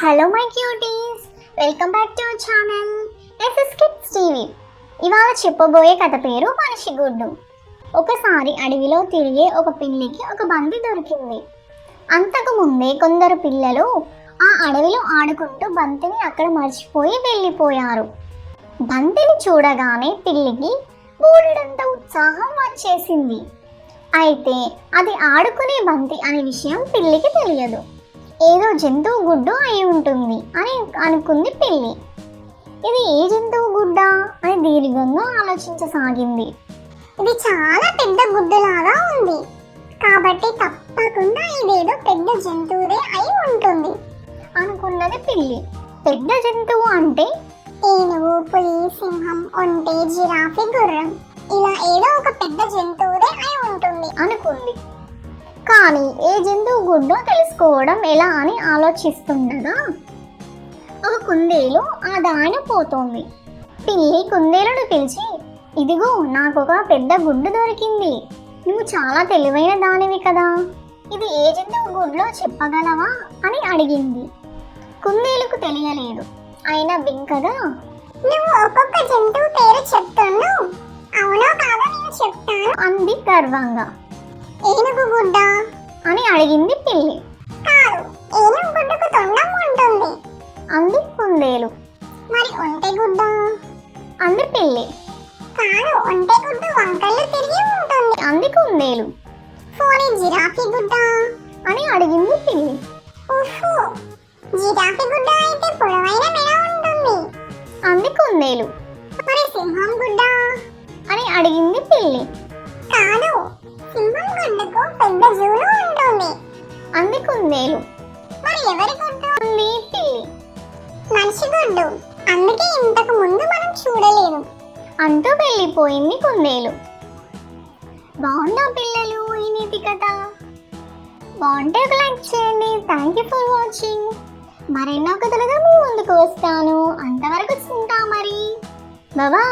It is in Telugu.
Hello my cuties welcome back to channel S S kids TV ఇవాళ చెప్పబోయే కథ పేరు మనిషి గుడ్డు. ఒకసారి అడవిలో తిరిగే ఒక పిల్లికి ఒక బంతి దొరికింది. అంతకు ముందే కొందరు పిల్లలు ఆ అడవిలో ఆడుకుంటూ బంతిని అక్కడ మర్చిపోయి వెళ్ళిపోయారు. బంతిని చూడగానే పిల్లికి బోలెడంత ఉత్సాహం వచ్చేసింది. అయితే అది ఆడుకునే బంతి అనే విషయం పిల్లికి తెలియదు. ఏదో జంతువు గుడ్డు అయి ఉంటుంది అని అనుకుంది పిల్లి. ఇది ఏ జంతువు గుడ్డ అని దీర్ఘంగా ఆలోచించసాగింది. ఇది చాలా పెద్ద గుడ్డులాగా ఉంది. కాబట్టి తప్పకుండా ఇదేదో పెద్ద జంతువుదే అయి ఉంటుంది అనుకున్నది పిల్లి. పెద్ద జంతువు అంటే? ఏనుగు పులి సింహం ఒంటె జిరాఫీ గుర్రం. ఇలా ఏదో ఒక పెద్ద జంతువుదే అయి ఉంటుంది అనుకుంది. కానీ ఏ జంతువు గుడ్డో తెలుసుకోవడం ఎలా అని ఆలోచిస్తుండగా ఒక కుందేలు ఆ దారిన పోతోంది. పిల్లి కుందేలును పిలిచి ఇదిగో నాకు ఒక పెద్ద గుడ్డు దొరికింది. నువ్వు చాలా తెలివైన దానివి కదా. ఇది ఏ జంతువు గుడ్లో చెప్పగలవా? అని అడిగింది. కుందేలుకు తెలియలేదు. అయినా బింకగా నువ్వు ఒక్కొక్క జంతువు పేరు చెప్తున్నావు. అవునో కాదో నేను చెప్తాను అంది గర్వంగా. ఏనుగు గుడ్డ? అని అడిగింది పిల్లి. మరి ఒంటె గుడ్డ? అంది పిల్లి. కాదు ఒంటె గుడ్డ వంకర్లు తిరిగి ఉంటుంది. అంది కుందేలు పోనీ జిరాఫీ గుడ్డ? అని అడిగింది పిల్లి. ఓహో జిరాఫీ గుడ్డ అయితే పొడవైన మెడ ఉంటుంది. అంది కుందేలు మరి సింహం గుడ్డ? అని అడిగింది పిల్లి. కాదు సింహం గుడ్డకు పెద్ద జూలు ఉంటుంది. అంది కుందేలు మరి ఎవరి గుడ్డు? అంది పిల్లి. మనిషి గుడ్డు. అందుకే ఇంతకు ముందు మనం చూడలేదు అంటూ వెళ్ళిపోయింది కుందేలు బాగుందా పిల్లలు ఈ నీతి కథ? బాగుంటే ఒక లైక్ చేయండి. థ్యాంక్ యూ ఫర్ వాచింగ్ మరెన్నో కథలుగా మీ ముందుకు వస్తాను. అంతవరకు ఉంటా మరి. బాబా